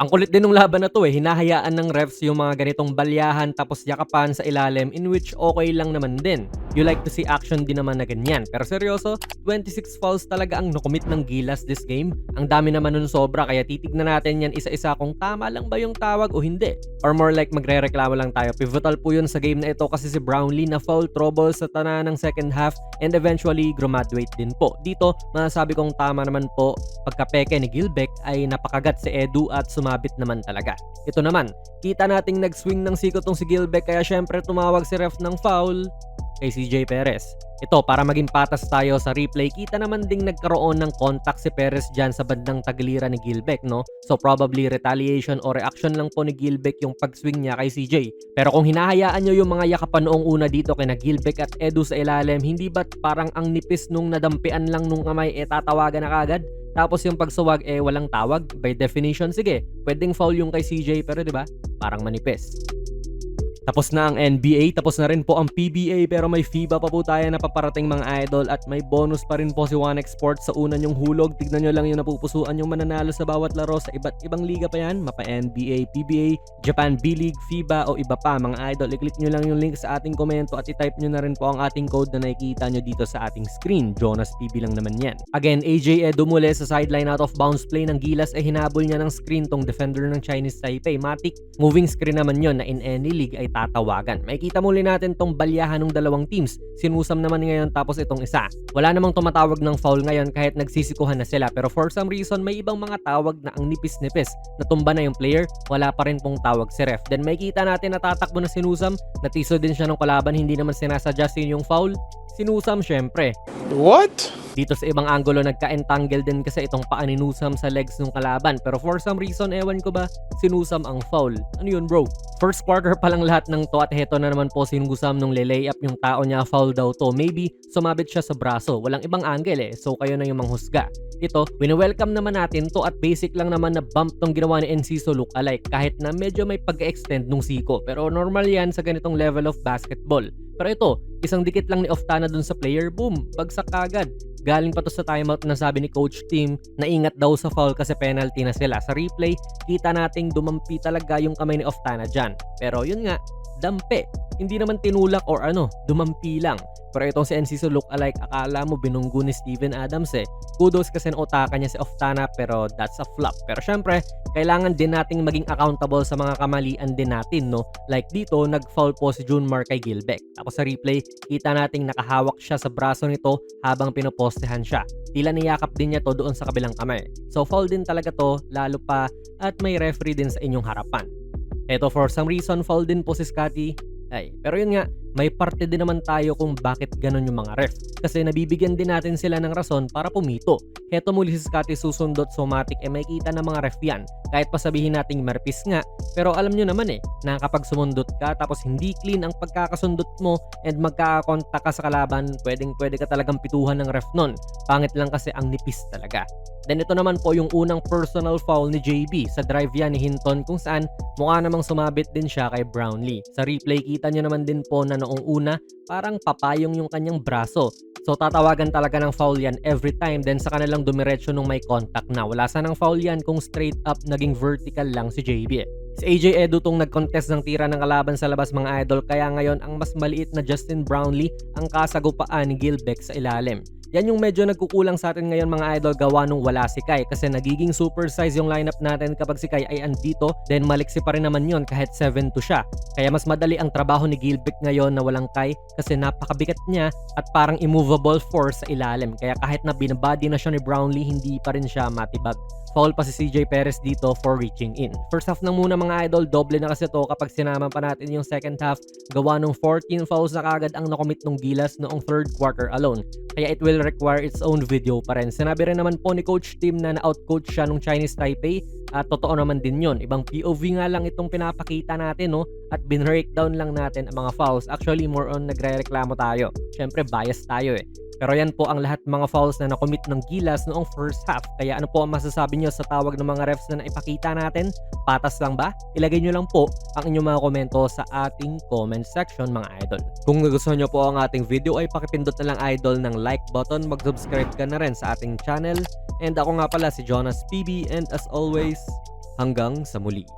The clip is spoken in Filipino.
Ang kulit din ng laban na to eh, hinahayaan ng refs yung mga ganitong balyahan tapos yakapan sa ilalim in which okay lang naman din. You like to see action din naman na ganyan. Pero seryoso, 26 fouls talaga ang nakumit ng Gilas this game. Ang dami naman nun sobra kaya titignan natin yan isa-isa kung tama lang ba yung tawag o hindi. Or more like magre-reklamo lang tayo. Pivotal po yun sa game na ito kasi si Brownlee na foul trouble sa tanan ng second half and eventually graduate din po. Dito, masasabi kong tama naman po pagkapeke ni Gilbeck ay napakagat si Edu at sumabit naman talaga. Ito naman, kita nating nag-swing ng siko tong si Gilbeck kaya syempre tumawag si ref ng foul kay CJ Perez. Ito, para maging patas tayo sa replay, kita naman ding nagkaroon ng contact si Perez dyan sa bandang tagiliran ni Gilbeck, no? So probably retaliation o reaction lang po ni Gilbeck yung pag-swing niya kay CJ. Pero kung hinahayaan nyo yung mga yakapan noong una dito kina Gilbeck at Edu sa ilalim, hindi ba't parang ang nipis nung nadampian lang nung kamay e tatawagan na kagad? Tapos yung pagsuwag eh walang tawag. By definition, sige, pwedeng foul yung kay CJ pero 'di ba? Parang manipis. Tapos na ang NBA, tapos na rin po ang PBA pero may FIBA pa po tayo na paparating mga idol at may bonus pa rin po si One Export sa una nyong hulog. Tignan nyo lang yung napupusuan yung mananalo sa bawat laro sa iba't ibang liga pa yan. Mapa NBA, PBA, Japan B-League, FIBA o iba pa mga idol. I-click nyo lang yung link sa ating komento at i-type nyo na rin po ang ating code na nakikita nyo dito sa ating screen. Jonas PB lang naman yan. Again, AJ Edo muli sa sideline out of bounds play ng Gilas ay hinabol niya ng screen tong defender ng Chinese Taipei. Matic, moving screen naman yon na in any league ay tatawagan. Makikita muli natin tong balyahan ng dalawang teams. Sinusam naman ngayon tapos itong isa. Wala namang tumatawag ng foul ngayon kahit nagsisikuhan na sila pero for some reason may ibang mga tawag na ang nipis-nipis. Natumba na yung player, wala pa rin pong tawag si ref. Then makikita natin na tatakbo na sinusam, natiso din siya ng kalaban, hindi naman sinasadya sin yung foul. Sinusam syempre. What? Dito sa ibang angulo nagka-entangle din kasi itong paa ni Nusam sa legs ng kalaban. Pero for some reason, ewan ko ba, sinusam ang foul. Ano yun bro? First quarter pa lang lahat ng to at heto na naman po sinusam nung lay up yung tao niya foul daw to. Maybe sumabit siya sa braso. Walang ibang angle eh. So kayo na yung manghusga. Ito, wini-welcome naman natin to at basic lang naman na bump tong ginawa ni Enciso look alike kahit na medyo may pag-extend nung siko. Pero normal yan sa ganitong level of basketball. Pero ito, isang dikit lang ni Oftana dun sa player, boom, bagsak kagad. Galing pa to sa timeout na sabi ni coach team na ingat daw sa foul kasi penalty na sila. Sa replay, kita nating dumampi talaga yung kamay ni Oftana dyan. Pero yun nga, dampe. Hindi naman tinulak or ano, dumampi lang. Pero itong si Enciso look alike, akala mo binunggo ni Steven Adams eh. Kudos kasi ng utaka niya si Oftana pero that's a flop. Pero syempre, kailangan din nating maging accountable sa mga kamalian din natin, no? Like dito, nag-foul po si Junmar kay Gilbeck. Tapos sa replay, kita nating nakahawak siya sa braso nito habang pinopostehan siya. Tila niyakap din niya to doon sa kabilang kamay. So foul din talaga to, lalo pa at may referee din sa inyong harapan. Eto for some reason, foul din po si Scotty. Ay, pero yun nga, may parte din naman tayo kung bakit ganun yung mga ref. Kasi nabibigyan din natin sila ng rason para pumito. Heto muli si Scotty susundot somatic eh may kita ng mga ref yan. Kahit pa sabihin nating marpis nga, pero alam nyo naman eh, na kapag sumundot ka tapos hindi clean ang pagkakasundot mo and magkakakontak ka sa kalaban, pwedeng pwede ka talagang pituhan ng ref nun. Pangit lang kasi ang nipis talaga. Then ito naman po yung unang personal foul ni JB sa drive yan ni Hinton kung saan mukha namang sumabit din siya kay Brownlee. Sa replay kita nyo naman din po na noong una parang papayong yung kanyang braso. So tatawagan talaga ng foul yan every time then sa kanilang dumiretso nung may contact na. Wala sanang foul yan kung straight up naging vertical lang si JB. Si AJ Edu tong nag-contest ng tira ng kalaban sa labas mga idol kaya ngayon ang mas maliit na Justin Brownlee ang kasagupaan ni Gilbeck sa ilalim. Yan yung medyo nagkukulang sa atin ngayon mga idol gawa nung wala si Kai kasi nagiging super size yung lineup natin kapag si Kai ay andito then maliksi pa rin naman yon kahit 7 to siya. Kaya mas madali ang trabaho ni Gilbeck ngayon na walang Kai kasi napakabigat niya at parang immovable force sa ilalim. Kaya kahit na binabody na siya ni Brownlee hindi pa rin siya matibag. Foul pa si CJ Perez dito for reaching in. First half na muna mga idol, doble na kasi to kapag sinama pa natin yung second half. Gawa nung 14 fouls na kagad ang nakomit ng Gilas noong third quarter alone. Kaya it will require its own video pa rin. Sinabi rin naman po ni Coach Tim na na-outcoach siya nung Chinese Taipei at totoo naman din yon. Ibang POV nga lang itong pinapakita natin no at bin-breakdown lang natin ang mga fouls. Actually more on nagre-reklamo tayo. Syempre bias tayo eh. Pero yan po ang lahat mga fouls na nakomit ng Gilas noong first half. Kaya ano po ang masasabi nyo sa tawag ng mga refs na naipakita natin? Patas lang ba? Ilagay nyo lang po ang inyong mga komento sa ating comment section mga idol. Kung nagustuhan nyo po ang ating video ay pakipindot na lang idol ng like button, mag-subscribe ka na rin sa ating channel. And ako nga pala si Jonas PB and as always, Hanggang sa muli.